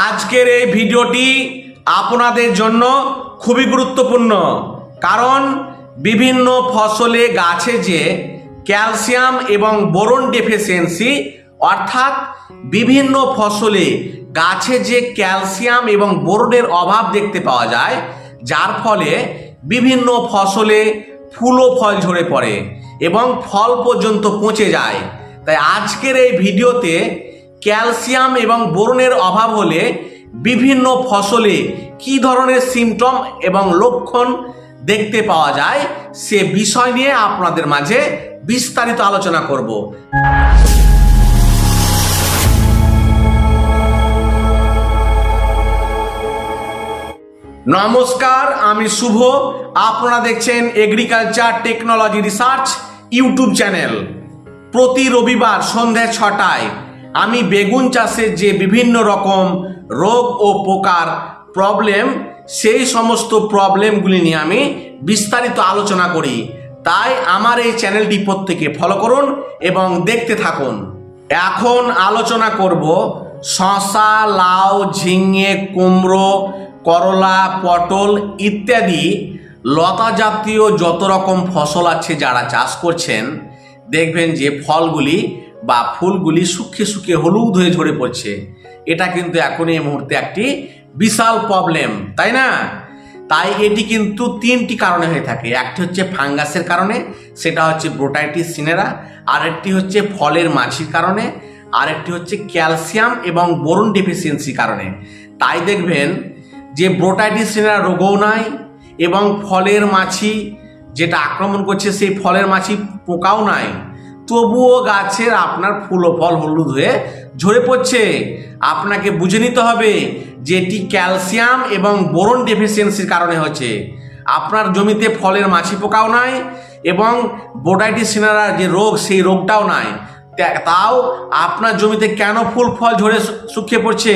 আজকের এই ভিডিওটি আপনাদের জন্য খুবই গুরুত্বপূর্ণ। কারণ বিভিন্ন ফসলে গাছে যে ক্যালসিয়াম এবং বোরন ডেফিসিয়েন্সি, অর্থাৎ বিভিন্ন ফসলে গাছে যে ক্যালসিয়াম এবং বোরনের অভাব দেখতে পাওয়া যায়, যার ফলে বিভিন্ন ফসলে ফুল ও ফল ঝরে পড়ে এবং ফল পর্যন্ত পচে যায়। তাই আজকের এই ভিডিওতে ক্যালসিয়াম এবং বোরনের অভাব হলে বিভিন্ন ফসলে কি ধরনের সিমটম এবং লক্ষণ দেখতে পাওয়া যায়, সে বিষয় নিয়ে আপনাদের মাঝে বিস্তারিত আলোচনা করব। নমস্কার, আমি শুভ। আপনারা দেখছেন agriculture technology research YouTube channel. প্রতি রবিবার সন্ধ্যা ছটায় আমি বেগুন চাষের যে বিভিন্ন রকম রোগ ও পোকার প্রবলেম সেই সমস্ত প্রবলেমগুলি নিয়ে আমি বিস্তারিত আলোচনা করি। তাই আমার এই চ্যানেলটি প্রত্যেকে ফলো করুন এবং দেখতে থাকুন। এখন আলোচনা করব শশা লাউ, ঝিঙে, কুমড়ো, করলা, পটল ইত্যাদি লতা জাতীয় যত রকম ফসল আছে যারা চাষ করছেন, দেখবেন যে ফলগুলি বা ফুলগুলি শুকিয়ে শুকিয়ে হলুদ হয়ে ঝরে পড়ছে। এটা কিন্তু এখন এই মুহূর্তে একটি বিশাল প্রবলেম তাই না? তাই এটি কিন্তু তিনটি কারণে হয়ে থাকে। একটি হচ্ছে ফাঙ্গাসের কারণে, সেটা হচ্ছে ব্রোটাইটিস সিনেরা, আরেকটি হচ্ছে ফলের মাছির কারণে, আরেকটি হচ্ছে ক্যালসিয়াম এবং বোরন ডেফিসিয়েন্সির কারণে। তাই দেখবেন যে ব্রোটাইটিস সিনেরা রোগও নাই এবং ফলের মাছি যেটা আক্রমণ করছে, সেই ফলের মাছি পোকাও নাই। তবুও গাছের আপনার ফুল ও ফল হলুদ হয়ে ঝরে পড়ছে। আপনাকে বুঝে নিতে হবে যে এটি ক্যালসিয়াম এবং বোরন ডেফিসিয়েন্সির কারণে হচ্ছে আপনার জমিতে ফলের মাছি পোকাও নাই এবং বোটাইটিস সিনারা যে রোগ, সেই রোগটাও নাই। তাও আপনার জমিতে কেন ফুল, ফল ঝরে শুকিয়ে পড়ছে?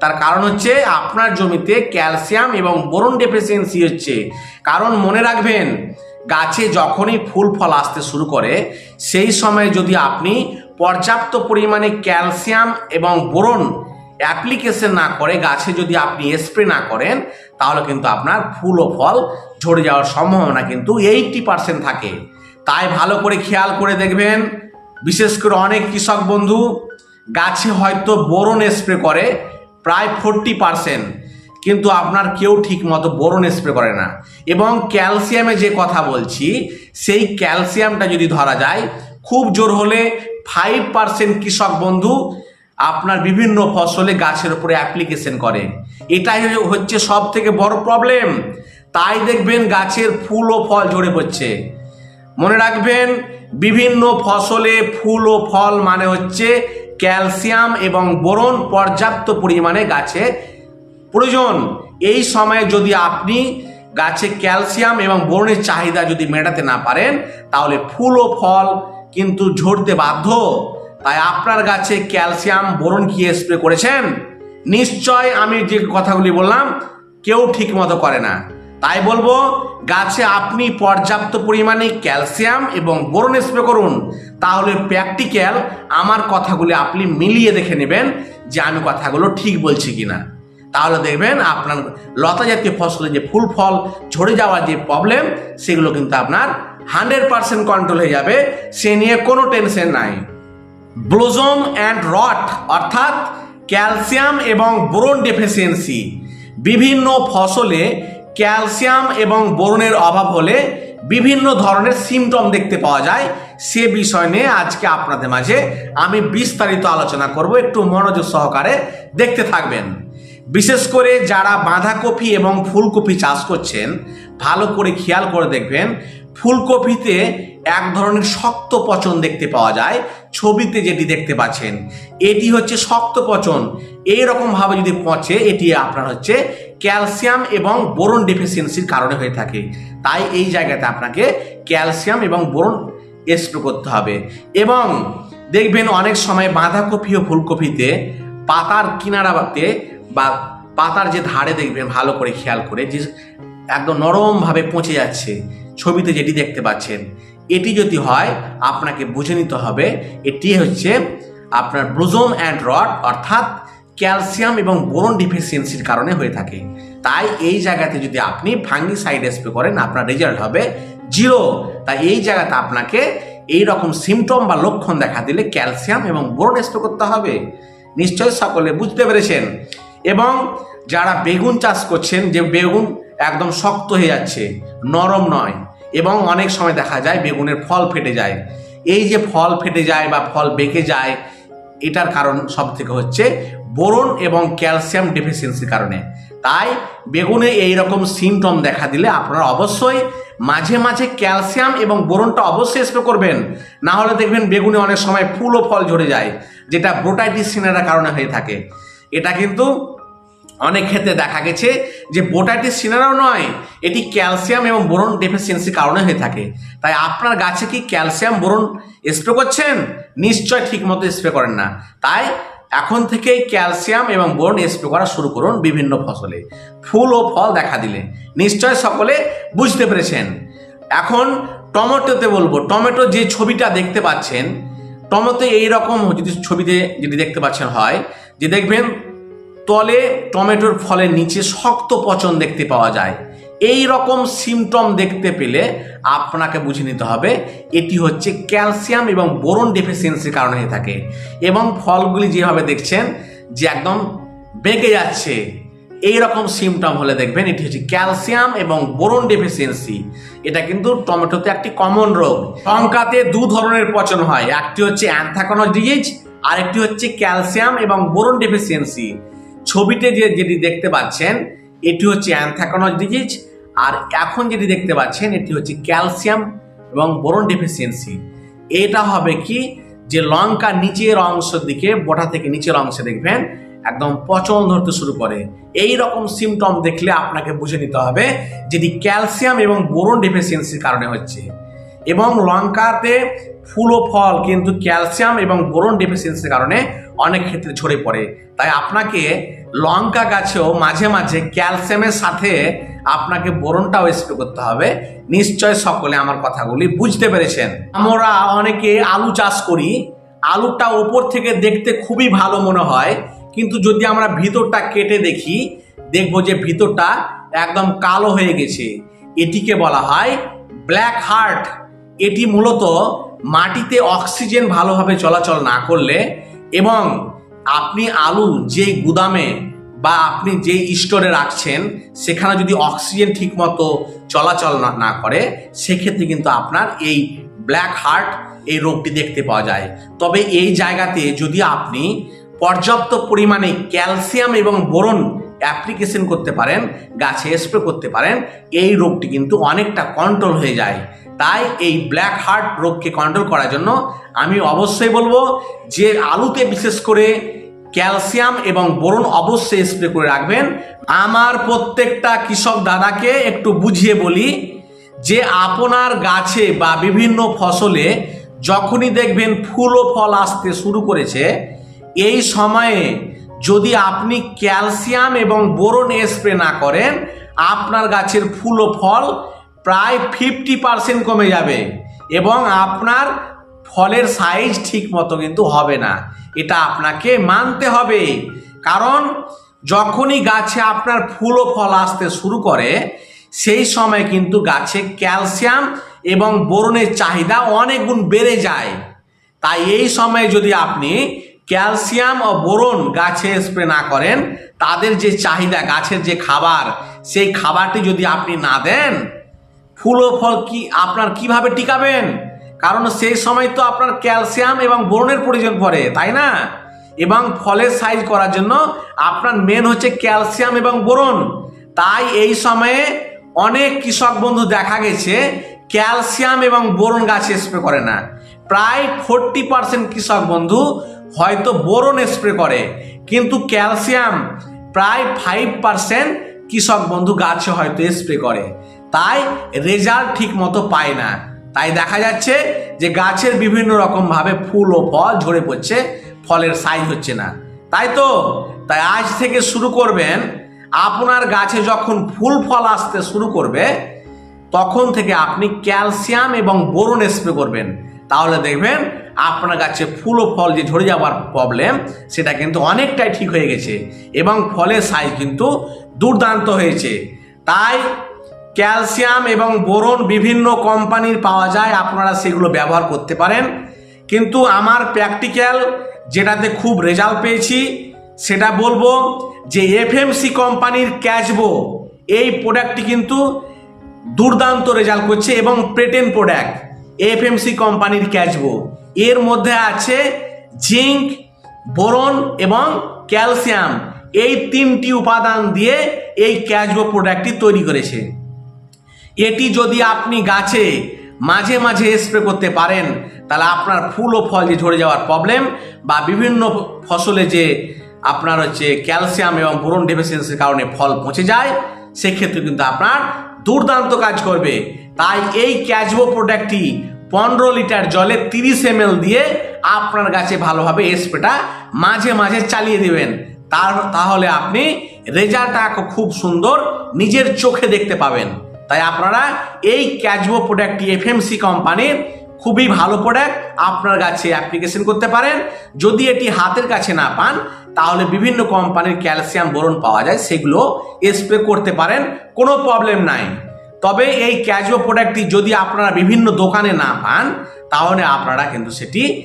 তার কারণ হচ্ছে আপনার জমিতে ক্যালসিয়াম এবং বোরন ডেফিসিয়েন্সি হচ্ছে। কারণ মনে রাখবেন গাছে যখনই ফুল ফল আসতে শুরু করে, সেই সময় যদি আপনি পর্যাপ্ত পরিমাণে ক্যালসিয়াম এবং বোরন অ্যাপ্লিকেশন না করে, গাছে যদি আপনি স্প্রে না করেন, তাহলে কিন্তু আপনার ফুল ও ফল ঝরে যাওয়ার সম্ভাবনা কিন্তু এইটটি পার্সেন্ট থাকে। তাই ভালো করে খেয়াল করে দেখবেন। বিশেষ করে অনেক কৃষক বন্ধু, গাছে হয়তো বোরন স্প্রে করে, প্রায় ফোরটি পার্সেন্ট। কিন্তু আপনার কেউ ঠিক মতো বোরন স্প্রে করে না। এবং ক্যালসিয়ামে যে কথা বলছি, সেই ক্যালসিয়ামটা যদি ধরা যায়, খুব জোর হলে ফাইভ পার্সেন্ট কৃষক বন্ধু আপনার বিভিন্ন ফসলে গাছের উপরে অ্যাপ্লিকেশন করে। এটাই হচ্ছে সব থেকে বড় প্রবলেম তাই দেখবেন গাছের ফুল ও ফল ঝরে পড়ছে। মনে রাখবেন, বিভিন্ন ফসলে ফুল ও ফল মানে হচ্ছে ক্যালসিয়াম এবং বোরন পর্যাপ্ত পরিমাণে গাছে প্রয়োজন। এই সময়ে যদি আপনি গাছে ক্যালসিয়াম এবং বোরনের চাহিদা যদি মেটাতে না পারেন, তাহলে ফুল ও ফল কিন্তু ঝরতে বাধ্য। তাই আপনার গাছে ক্যালসিয়াম, বোরন কি স্প্রে করেছেন? নিশ্চয় আমি যে কথাগুলি বললাম, কেউ ঠিক মতো করে না। তাই বলব, গাছে আপনি পর্যাপ্ত পরিমাণে ক্যালসিয়াম এবং বোরন স্প্রে করুন। তাহলে প্র্যাকটিক্যাল আমার কথাগুলি আপনি মিলিয়ে দেখে নেবেন যে আমি কথাগুলো ঠিক বলছি কিনা। তাহলে দেখবেন আপনার লতা জাতীয় ফসলের যে ফুল ফল, ঝরে যাওয়ার যে প্রবলেম সেগুলো কিন্তু আপনার হান্ড্রেড পার্সেন্ট কন্ট্রোল হয়ে যাবে। সে নিয়ে কোনো টেনশন নাই। ব্লোজম অ্যান্ড রট অর্থাৎ ক্যালসিয়াম এবং বোরন ডেফিসিয়েন্সি বিভিন্ন ফসলে ক্যালসিয়াম এবং বোরনের অভাব হলে বিভিন্ন ধরনের সিমটম দেখতে পাওয়া যায়। সে বিষয় নিয়ে আজকে আপনাদের মাঝে আমি বিস্তারিত আলোচনা করব। একটু মনোযোগ সহকারে দেখতে থাকবেন। বিশেষ করে যারা বাঁধাকপি এবং ফুলকপি চাষ করছেন, ভালো করে খেয়াল করে দেখবেন, ফুলকপিতে এক ধরনের শক্ত পচন দেখতে পাওয়া যায়, ছবিতে যেটি দেখতে পাচ্ছেন। এটি হচ্ছে শক্ত পচন। এই রকম ভাবে যদি পচে, এটি আপনার হচ্ছে ক্যালসিয়াম এবং বোরন ডেফিসিয়েন্সির কারণে হয়ে থাকে। তাই এই জায়গাতে আপনাকে ক্যালসিয়াম এবং বোরন স্প্রে করতে হবে। এবং দেখবেন অনেক সময় বাঁধাকপি ও ফুলকপিতে পাতার কিনারাতে বা পাতার যে ধারে দেখবেন ভালো করে খেয়াল করে যে একদম নরমভাবে পচে যাচ্ছে, ছবিতে যেটি দেখতে পাচ্ছেন। এটি যদি হয়, আপনাকে বুঝে নিতে হবে, এটি হচ্ছে আপনার ব্লুজম অ্যান্ড রড, অর্থাৎ ক্যালসিয়াম এবং বোরন ডিফিসিয়েন্সির কারণে হয়ে থাকে। তাই এই জায়গাতে যদি আপনি ফাঙ্গিসাইড স্প্রে করেন, আপনার রেজাল্ট হবে জিরো। তাই এই জায়গাতে আপনাকে এই রকম সিমটম বা লক্ষণ দেখা দিলে ক্যালসিয়াম এবং বোরন স্প্রে করতে হবে। নিশ্চয়ই সকলে বুঝতে পেরেছেন? এবং যারা বেগুন চাষ করছেন, যে বেগুন একদম শক্ত হয়ে যাচ্ছে, নরম নয়, এবং অনেক সময় দেখা যায় বেগুনের ফল ফেটে যায়। এই যে ফল ফেটে যায় বা ফল বেঁকে যায়, এটার কারণ সব থেকে হচ্ছে বোরন এবং ক্যালসিয়াম ডেফিসিয়েন্সির কারণে। তাই বেগুনে এই রকম সিমটম দেখা দিলে আপনারা অবশ্যই মাঝে মাঝে ক্যালসিয়াম এবং বোরনটা অবশ্যই স্প্রে করবেন। না হলে দেখবেন বেগুনে অনেক সময় ফুল ও ফল ঝরে যায়, যেটা ব্রোটাইটিস সিনারের কারণে হয়ে থাকে। এটা কিন্তু অনেক ক্ষেত্রে দেখা গেছে যে বোটাইটিস সিনারাও নয়, এটি ক্যালসিয়াম এবং বোরন ডেফিসিয়েন্সির কারণে হয়ে থাকে। তাই আপনার গাছে কি ক্যালসিয়াম, বোরন স্প্রে করছেন? নিশ্চয় ঠিক মতো স্প্রে করেন না। তাই এখন থেকেই ক্যালসিয়াম এবং বোরন স্প্রে করা শুরু করুন বিভিন্ন ফসলে। ফুল ও ফল দেখা দিলে। নিশ্চয় সকলে বুঝতে পেরেছেন। এখন টমেটোতে বলব, টমেটো যে ছবিটা দেখতে পাচ্ছেন টমেটো এইরকম যদি ছবিতে যদি দেখতে পাচ্ছেন হয় যে দেখবেন তলে টমেটোর ফলের নিচে শক্ত পচন দেখতে পাওয়া যায়। এই রকম সিমটম দেখতে পেলে আপনাকে বুঝে নিতে হবে, এটি হচ্ছে ক্যালসিয়াম এবং বোরন ডেফিসিয়েন্সির কারণে হয়ে থাকে। এবং ফলগুলি যেভাবে দেখছেন যে একদম বেঁকে যাচ্ছে, এই রকম সিমটম হলে দেখবেন এটি হচ্ছে ক্যালসিয়াম এবং বোরন ডেফিসিয়েন্সি। এটা কিন্তু টমেটোতে একটি কমন রোগ। লঙ্কাতে দু ধরনের পচন হয়, একটি হচ্ছে অ্যান্থাকোনাস ডিজিজ আর একটি হচ্ছে ক্যালসিয়াম এবং বোরন ডেফিসিয়েন্সি। ছবিতে যে যেটি দেখতে পাচ্ছেন, এটি হচ্ছে অ্যান্থাকোনাস ডিজিজ, আর এখন যেটি দেখতে পাচ্ছেন, এটি হচ্ছে ক্যালসিয়াম এবং বোরন ডেফিসিয়েন্সি। এটা হবে কি? যে লঙ্কা নিচের অংশের দিকে, বোটা থেকে নিচের অংশে দেখবেন, একদম পচন ধরতে শুরু করে। এই রকম সিমটম দেখলে আপনাকে বুঝে নিতে হবে যেটি ক্যালসিয়াম এবং বোরন ডেফিসিয়েন্সির কারণে হচ্ছে। এবং লঙ্কাতে ফুল ও ফল, কিন্তু ক্যালসিয়াম এবং বোরন ডেফিসিয়েন্সির কারণে অনেক ক্ষেত্রে ঝরে পড়ে। তাই আপনাকে লঙ্কা গাছেও মাঝে মাঝে ক্যালসিয়ামের সাথে আপনাকে বোরনটাও স্প্রে করতে হবে। নিশ্চয় সকলে আমার কথাগুলি বুঝতে পেরেছেন। আমরা অনেকে আলু চাষ করি। আলুটা ওপর থেকে দেখতে খুবই ভালো মনে হয়। কিন্তু যদি আমরা ভিতরটা কেটে দেখি, দেখব যে ভিতরটা একদম কালো হয়ে গেছে। এটিকে বলা হয় ব্ল্যাক হার্ট। এটি মূলত মাটিতে অক্সিজেন ভালোভাবে চলাচল না করলে এবং আপনি আলু যে গুদামে বা আপনি যে স্টোরে রাখছেন, সেখানে যদি অক্সিজেন ঠিকমতো চলাচল না করে, সেক্ষেত্রে কিন্তু আপনার এই ব্ল্যাক হার্ট এই রোগটি দেখতে পাওয়া যায়। তবে এই জায়গাতে যদি আপনি পর্যাপ্ত পরিমাণে ক্যালসিয়াম এবং বোরন অ্যাপ্লিকেশন করতে পারেন, গাছে স্প্রে করতে পারেন, এই রোগটি কিন্তু অনেকটা কন্ট্রোল হয়ে যায়। তাই এই ব্ল্যাক হার্ট রোগকে কন্ট্রোল করার জন্য আমি অবশ্যই বলব যে আলুতে বিশেষ করে ক্যালসিয়াম এবং বোরন অবশ্যই স্প্রে করে রাখবেন। আমার প্রত্যেকটা কৃষক দাদাকে একটু বুঝিয়ে বলি যে আপনার গাছে বা বিভিন্ন ফসলে যখনই দেখবেন ফুল ও ফল আসতে শুরু করেছে, এই সময়ে যদি আপনি ক্যালসিয়াম এবং বোরন স্প্রে না করেন, আপনার গাছের ফুল ও ফল প্রায় ফিফটি পার্সেন্ট কমে যাবে এবং আপনার ফলের সাইজ ঠিক মতো কিন্তু হবে না। এটা আপনাকে মানতে হবে। কারণ যখনই গাছে আপনার ফুল ও ফল আসতে শুরু করে, সেই সময় কিন্তু গাছে ক্যালসিয়াম এবং বোরনের চাহিদা অনেক গুণ বেড়ে যায়। তাই এই সময়ে যদি আপনি ক্যালসিয়াম ও বোরন গাছে স্প্রে না করেন, তাদের যে চাহিদা, গাছের যে খাবার, সেই খাবারটি যদি আপনি না দেন, ফুল ও ফল কি, আপনার কীভাবে টিকাবেন? কারণ সেই সময় তো আপনার ক্যালসিয়াম এবং বোরনের প্রয়োজন পড়ে, তাই না? এবং ফলের সাইজ করার জন্য আপনার মেন হচ্ছে ক্যালসিয়াম এবং বোরন। তাই এই সময়ে অনেক কৃষক বন্ধু দেখা গেছে, ক্যালসিয়াম এবং বোরন গাছে স্প্রে করে না। প্রায় ফোরটি পার্সেন্ট কৃষক বন্ধু হয়তো বোরন স্প্রে করে, কিন্তু ক্যালসিয়াম প্রায় ফাইভ পার্সেন্ট কৃষক বন্ধু গাছে হয়তো স্প্রে করে। তাই রেজাল্ট ঠিক মতো পায় না। তাই দেখা যাচ্ছে যে গাছের বিভিন্ন রকমভাবে ফুল ও ফল ঝরে পড়ছে, ফলের সাইজ হচ্ছে না। তাই তো? তাই আজ থেকে শুরু করবেন। আপনার গাছে যখন ফুল ফল আসতে শুরু করবে, তখন থেকে আপনি ক্যালসিয়াম এবং বোরন স্প্রে করবেন। তাহলে দেখবেন আপনার গাছে ফুল ও ফল যে ঝরে যাওয়ার প্রবলেম সেটা কিন্তু অনেকটাই ঠিক হয়ে গেছে। এবং ফলের সাইজ কিন্তু দুর্দান্ত হয়েছে। তাই ক্যালসিয়াম এবং বোরন বিভিন্ন কোম্পানির পাওয়া যায়, আপনারা সেগুলো ব্যবহার করতে পারেন। কিন্তু আমার প্র্যাকটিক্যাল যেটাতে খুব রেজাল্ট পেয়েছি, সেটা বলব যে এফএমসি কোম্পানির ক্যাচবো এই প্রোডাক্টটি কিন্তু দুর্দান্ত রেজাল্ট করছে এবং প্রেটেন প্রোডাক্ট এফএমসি কোম্পানির ক্যাচবো এর মধ্যে আছে জিঙ্ক বোরন এবং ক্যালসিয়াম এই তিনটি উপাদান দিয়ে এই ক্যাচবো প্রোডাক্টটি তৈরি করেছে। এটি যদি আপনি গাছে মাঝে মাঝে স্প্রে করতে পারেন, তাহলে আপনার ফুল ও ফল যে ঝরে যাওয়ার প্রবলেম বা বিভিন্ন ফসলে যে আপনার হচ্ছে ক্যালসিয়াম এবং বোরন ডেফিসিয়েন্সির কারণে ফল পচে যায়, সেক্ষেত্রে কিন্তু আপনার দুর্দান্ত কাজ করবে। তাই এই ক্যাচবো প্রোডাক্টটি পনেরো লিটার জলে তিরিশ এম দিয়ে আপনার গাছে ভালোভাবে স্প্রেটা মাঝে মাঝে চালিয়ে দেবেন। তার, তাহলে আপনি রেজাল্টটা খুব সুন্দর, নিজের চোখে দেখতে পাবেন। তাই আপনারা এই ক্যাচবো প্রোডাক্টটি এফএমসি কোম্পানির খুবই ভালো প্রোডাক্ট আপনার কাছে অ্যাপ্লিকেশন করতে পারেন। যদি এটি হাতের কাছে না পান, তাহলে বিভিন্ন কোম্পানির ক্যালসিয়াম বোরন পাওয়া যায়, সেগুলো স্প্রে করতে পারেন, কোনো প্রবলেম নাই। তবে এই ক্যাজুয়াল প্রোডাক্টটি যদি আপনারা বিভিন্ন দোকানে না পান, তাহলে আপনারা কিন্তু সেটি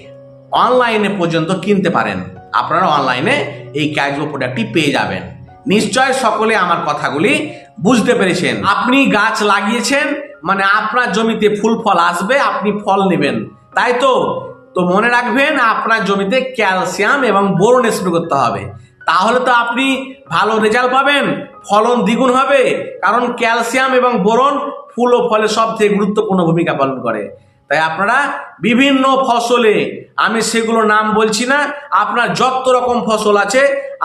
অনলাইনে পর্যন্ত কিনতে পারেন। আপনারা অনলাইনে এই ক্যাজুয়াল প্রোডাক্টটি পেয়ে যাবেন। নিশ্চয় সকলে আমার কথাগুলি বুঝতে পেরেছেন। আপনি গাছ লাগিয়েছেন মানে আপনার জমিতে ফুল ফল আসবে, আপনি ফল নেবেন। তাই তো? তো মনে রাখবেন, আপনার জমিতে ক্যালসিয়াম এবং বোরন স্প্রে করতে হবে। তাহলে তো আপনি ভালো রেজাল্ট পাবেন। ফলন দ্বিগুণ হবে, কারণ ক্যালসিয়াম এবং বোরন ফুল ও ফলে সব থেকে গুরুত্বপূর্ণ ভূমিকা পালন করে। তাই আপনারা বিভিন্ন ফসলে, আমি সেগুলো নাম বলছি না, আপনার যত রকম ফসল আছে,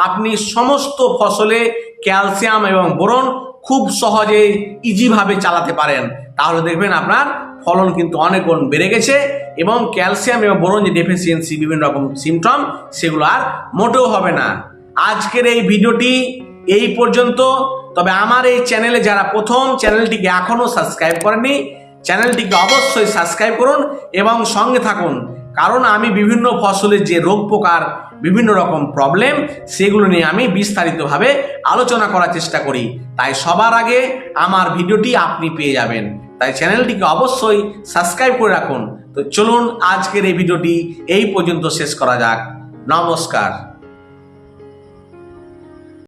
আপনি সমস্ত ফসলে ক্যালসিয়াম এবং বোরন খুব সহজে ইজিভাবে চালাতে পারেন। তাহলে দেখবেন আপনার ফলন কিন্তু অনেক গুণ বেড়ে গেছে এবং ক্যালসিয়াম এবং বোরন যে ডেফিসিয়েন্সি বিভিন্ন রকম সিমটম সেগুলো আর মোটেও হবে না। আজকের এই ভিডিওটি এই পর্যন্ত। তবে আমার এই চ্যানেলে যারা প্রথম, চ্যানেলটিকে এখনও সাবস্ক্রাইব করেনি চ্যানেলটিকে অবশ্যই সাবস্ক্রাইব করুন এবং সঙ্গে থাকুন। কারণ আমি বিভিন্ন ফসলের যে রোগ পোকার বিভিন্ন রকম প্রবলেম সেগুলো নিয়ে আমি বিস্তারিতভাবে আলোচনা করার চেষ্টা করি। তাই সবার আগে আমার ভিডিওটি আপনি পেয়ে যাবেন। তাই চ্যানেলটিকে অবশ্যই সাবস্ক্রাইব করে রাখুন। তো চলুন আজকের এই ভিডিওটি এই পর্যন্ত শেষ করা যাক। নমস্কার।